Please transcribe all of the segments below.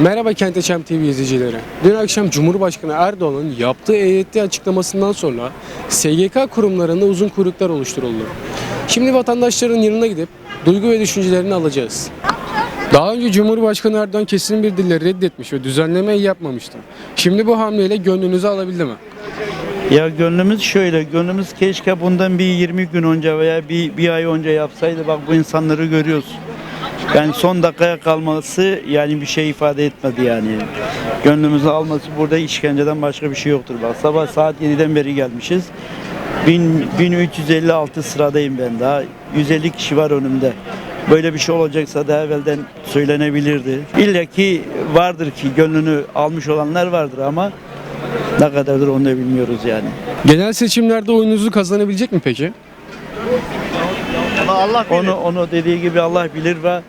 Merhaba Kent Eçem TV izleyicileri. Dün akşam Cumhurbaşkanı Erdoğan'ın yaptığı EYT açıklamasından sonra SGK kurumlarında uzun kuyruklar oluşturuldu. Şimdi vatandaşların yanına gidip duygu ve düşüncelerini alacağız. Daha önce Cumhurbaşkanı Erdoğan kesin bir dille reddetmiş ve düzenleme yapmamıştı. Şimdi bu hamleyle gönlünüzü alabildi mi? Ya gönlümüz şöyle, gönlümüz keşke bundan bir 20 gün önce veya bir, bir ay önce yapsaydı. Bak bu insanları görüyoruz. Yani son dakikaya kalması yani bir şey ifade etmedi yani. Gönlümüzü alması burada işkenceden başka bir şey yoktur. Bak sabah saat 7'den beri gelmişiz. 1000 1356 sıradayım ben daha. 150 kişi var önümde. Böyle bir şey olacaksa daha evvelden söylenebilirdi. İlla ki vardır ki gönlünü almış olanlar vardır ama ne kadardır onu da bilmiyoruz yani. Genel seçimlerde oyununuzu kazanabilecek mi peki? Onu onu dediği gibi Allah bilir ve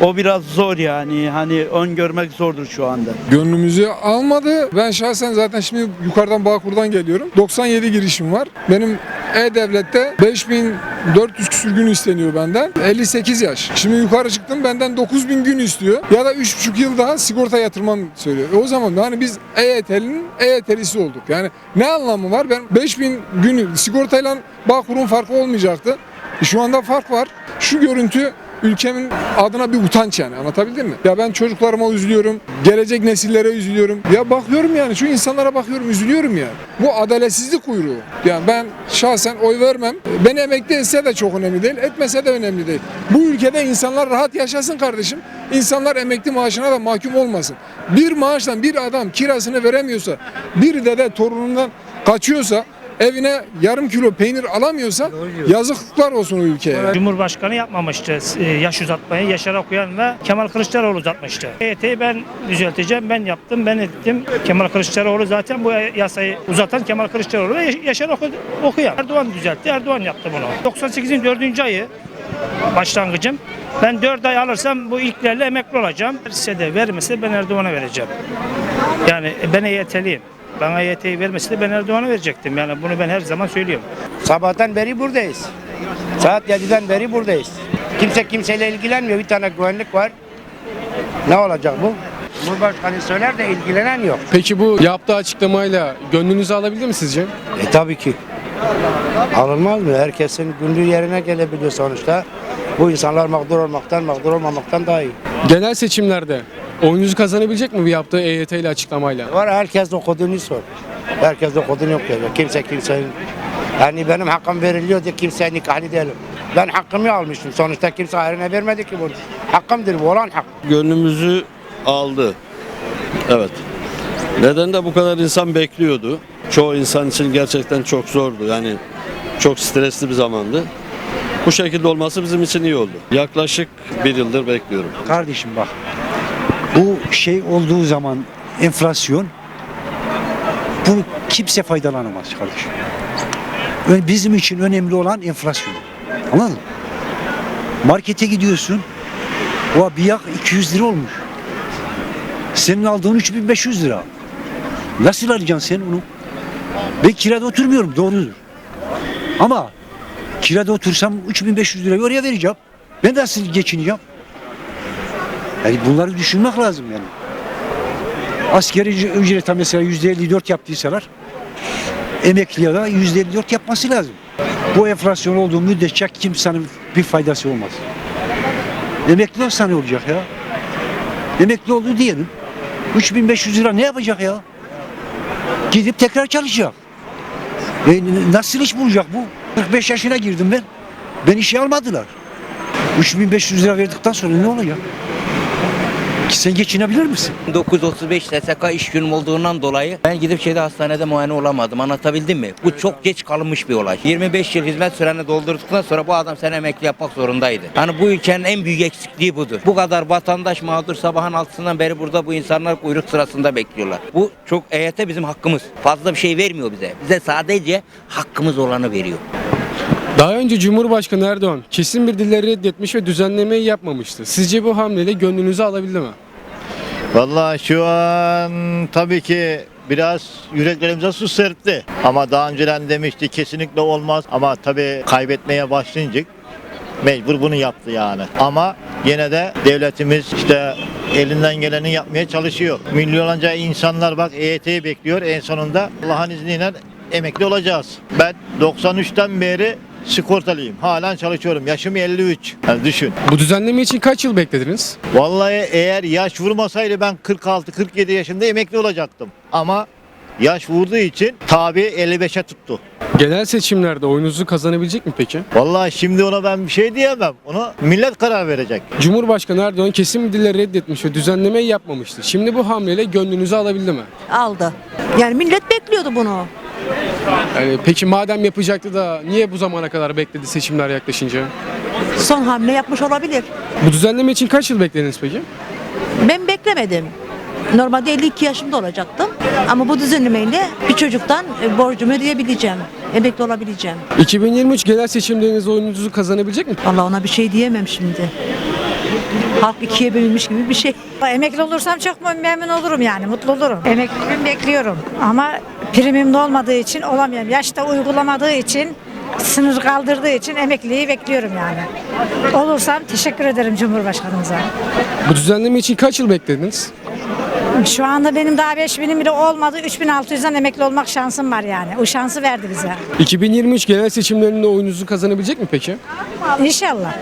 o biraz zor yani. Hani öngörmek zordur şu anda. Gönlümüzü almadı. Ben şahsen zaten şimdi yukarıdan Bağkur'dan geliyorum. 97 girişim var. Benim E-Devlet'te 5400 küsür gün isteniyor benden. 58 yaş. Şimdi yukarı çıktım benden 9000 gün istiyor. Ya da 3,5 yıl daha sigorta yatırmam söylüyor. O zaman yani biz EYT'linin EYT'lisi olduk. Yani ne anlamı var? Ben 5000 gün sigortayla Bağkur'un farkı olmayacaktı. E şu anda fark var. Şu görüntü ülkemin adına bir utanç yani anlatabildim mi? Ya ben çocuklarıma üzülüyorum, gelecek nesillere üzülüyorum. Ya bakıyorum yani şu insanlara bakıyorum üzülüyorum yani. Bu adaletsizlik kuyruğu. Yani ben şahsen oy vermem. Beni emekli etse de çok önemli değil, etmese de önemli değil. Bu ülkede insanlar rahat yaşasın kardeşim. İnsanlar emekli maaşına da mahkum olmasın. Bir maaştan bir adam kirasını veremiyorsa, bir dede torunundan kaçıyorsa, evine yarım kilo peynir alamıyorsa yazıklar olsun o ülkeye. Cumhurbaşkanı yapmamıştı e, yaş uzatmayı. Yaşar Okuyan ve Kemal Kılıçdaroğlu uzatmıştı. EYT'yi ben düzelteceğim, ben yaptım, ben ettim. Kemal Kılıçdaroğlu zaten bu yasayı uzatan Kemal Kılıçdaroğlu ve Yaşar Oku- Okuyan. Erdoğan düzeltti, Erdoğan yaptı bunu. 98'in 4. ayı başlangıcım. Ben 4 ay alırsam bu ilklerle emekli olacağım. Verse de vermese ben Erdoğan'a vereceğim. Yani ben EYT'liyim. Bana EYT'yi vermesi de ben Erdoğan'a verecektim. Yani bunu ben her zaman söylüyorum. Sabahtan beri buradayız. Saat 7'den beri buradayız. Kimse kimseyle ilgilenmiyor. Bir tane güvenlik var. Ne olacak bu? Cumhurbaşkanı söyler de ilgilenen yok. Peki bu yaptığı açıklamayla gönlünüzü alabildi mi sizce? E tabii ki. Alınmaz mı? Herkesin gündüğü yerine gelebiliyor sonuçta. Bu insanlar mağdur olmaktan, mağdur olmamaktan daha iyi. Genel seçimlerde oyununuzu kazanabilecek mi bu yaptığı EYT ile açıklamayla? Var herkes okuduğunu sor. Herkes okuduğunu okuyor. Kimse kimsenin yani benim hakkım veriliyor diye kimseye nikahlı değilim. Ben hakkımı almıştım. Sonuçta kimse ayrına vermedi ki bunu. Hakkımdır bu olan hak. gönlümüzü aldı. Evet. Neden de bu kadar insan bekliyordu? Çoğu insan için gerçekten çok zordu. Yani çok stresli bir zamandı. Bu şekilde olması bizim için iyi oldu. Yaklaşık bir yıldır bekliyorum. Kardeşim bak. Şey olduğu zaman enflasyon bu kimse faydalanamaz kardeşim. Bizim için önemli olan enflasyon. Anladın mı? Markete gidiyorsun. O bir yak 200 lira olmuş. Senin aldığın 3500 lira. Nasıl alacaksın sen onu? Ben kirada oturmuyorum doğrudur. Ama kirada otursam 3500 lirayı oraya vereceğim. Ben nasıl geçineceğim? Yani bunları düşünmek lazım yani. Askeri ücrete mesela yüzde 54 yaptıysalar emekliye de yüzde 54 yapması lazım. Bu enflasyon olduğu müddetçe kimsenin bir faydası olmaz. Emekli olsa ne olacak ya? Emekli oldu diyelim. 3500 lira ne yapacak ya? Gidip tekrar çalışacak. E, nasıl iş bulacak bu? 45 yaşına girdim ben. Ben işe almadılar. 3500 lira verdikten sonra ne olacak? Sen geçinebilir misin? 935 SSK iş günüm olduğundan dolayı ben gidip şeyde hastanede muayene olamadım. Anlatabildim mi? Bu çok geç kalınmış bir olay. 25 yıl hizmet süreni doldurduktan sonra bu adam seni emekli yapmak zorundaydı. Hani bu ülkenin en büyük eksikliği budur. Bu kadar vatandaş mağdur sabahın altısından beri burada bu insanlar kuyruk sırasında bekliyorlar. Bu çok EYT bizim hakkımız. Fazla bir şey vermiyor bize. Bize sadece hakkımız olanı veriyor. Daha önce Cumhurbaşkanı Erdoğan kesin bir dille reddetmiş ve düzenlemeyi yapmamıştı. Sizce bu hamleyle gönlünüzü alabildi mi? Vallahi şu an tabii ki biraz yüreklerimize su serpti. Ama daha önceden demişti kesinlikle olmaz. Ama tabii kaybetmeye başlayınca mecbur bunu yaptı yani. Ama yine de devletimiz işte elinden geleni yapmaya çalışıyor. Milyonlarca insanlar bak EYT'yi bekliyor. En sonunda Allah'ın izniyle emekli olacağız. Ben 93'ten beri sigortalıyım. Halen çalışıyorum. Yaşım 53. Yani düşün. Bu düzenleme için kaç yıl beklediniz? Vallahi eğer yaş vurmasaydı ben 46-47 yaşında emekli olacaktım. Ama yaş vurduğu için tabi 55'e tuttu. Genel seçimlerde oyunuzu kazanabilecek mi peki? Vallahi şimdi ona ben bir şey diyemem. Ona millet karar verecek. Cumhurbaşkanı Erdoğan kesin bir dille reddetmiş ve düzenlemeyi yapmamıştı. Şimdi bu hamleyle gönlünüzü alabildi mi? aldı. Yani millet bekliyordu bunu. Yani peki madem yapacaktı da niye bu zamana kadar bekledi seçimler yaklaşınca? Son hamle yapmış olabilir. Bu düzenleme için kaç yıl beklediniz peki? Ben beklemedim. Normalde 52 yaşımda olacaktım. Ama bu düzenlemeyle bir çocuktan e, borcumu ödeyebileceğim. Emekli olabileceğim. 2023 genel seçimlerinizde oyununuzu kazanabilecek mi? Allah ona bir şey diyemem şimdi. Halk ikiye bölünmüş gibi bir şey. Emekli olursam çok memnun olurum yani, mutlu olurum. Emekliliğimi bekliyorum ama primim de olmadığı için olamıyorum. Yaşta uygulamadığı için, sınır kaldırdığı için emekliliği bekliyorum yani. Olursam teşekkür ederim Cumhurbaşkanımıza. Bu düzenleme için kaç yıl beklediniz? Şu anda benim daha 5000'im bile olmadı. 3600'den emekli olmak şansım var yani. O şansı verdi bize. 2023 genel seçimlerinde oyunuzu kazanabilecek mi peki? İnşallah.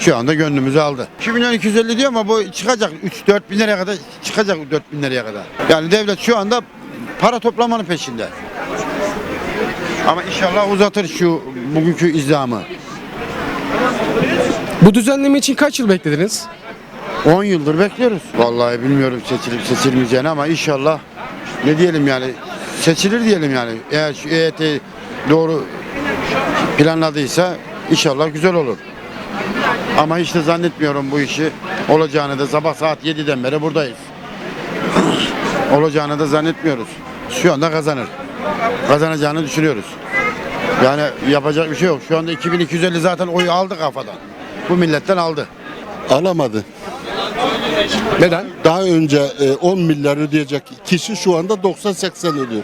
Şu anda gönlümüzü aldı. 2 milyon 250 diyor ama bu çıkacak 3-4 bin liraya kadar çıkacak 4 bin liraya kadar. Yani devlet şu anda para toplamanın peşinde. Ama inşallah uzatır şu bugünkü izdamı. Bu düzenleme için kaç yıl beklediniz? 10 yıldır bekliyoruz. Vallahi bilmiyorum seçilip seçilmeyeceğini ama inşallah ne diyelim yani seçilir diyelim yani. Eğer şu EYT doğru planladıysa inşallah güzel olur. Ama hiç de zannetmiyorum bu işi olacağını da sabah saat 7'den beri buradayız. olacağını da zannetmiyoruz. Şu anda kazanır. Kazanacağını düşünüyoruz. Yani yapacak bir şey yok. Şu anda 2250 zaten oyu aldı kafadan. Bu milletten aldı. Alamadı. Neden? Daha önce e, 10 milyar ödeyecek kişi şu anda 90-80 ödüyor.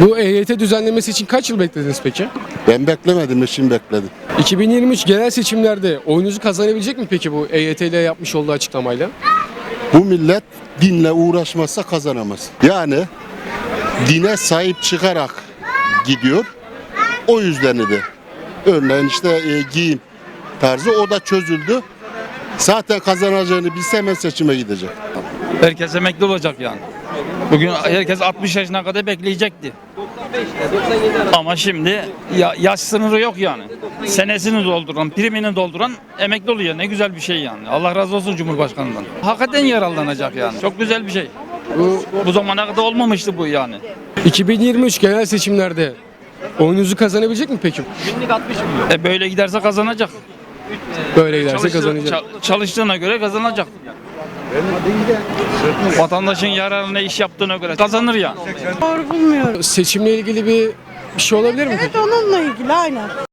Bu EYT düzenlemesi için kaç yıl beklediniz peki? Ben beklemedim, eşim bekledi. 2023 genel seçimlerde oyunuzu kazanabilecek mi peki bu EYT ile yapmış olduğu açıklamayla? Bu millet dinle uğraşmazsa kazanamaz. Yani dine sahip çıkarak gidiyor. O yüzden de. Örneğin işte e, giyim tarzı o da çözüldü. Zaten kazanacağını bilse hemen seçime gidecek. Herkes emekli olacak yani. Bugün herkes 60 yaşına kadar bekleyecekti. Ama şimdi ya, yaş sınırı yok yani. Senesini dolduran, primini dolduran emekli oluyor. Ne güzel bir şey yani. Allah razı olsun Cumhurbaşkanından. Hakikaten yararlanacak yani. Çok güzel bir şey. Bu, bu zamana kadar olmamıştı bu yani. 2023 genel seçimlerde oyunuzu kazanabilecek mi peki? E böyle giderse kazanacak. Böyle giderse Çalıştığı- kazanacak. ça- çalıştığına göre kazanacak. Vatandaşın yararına iş yaptığına göre kazanır yani. Doğru bulmuyorum. Seçimle ilgili bir bir şey olabilir mi peki? onunla ilgili aynen.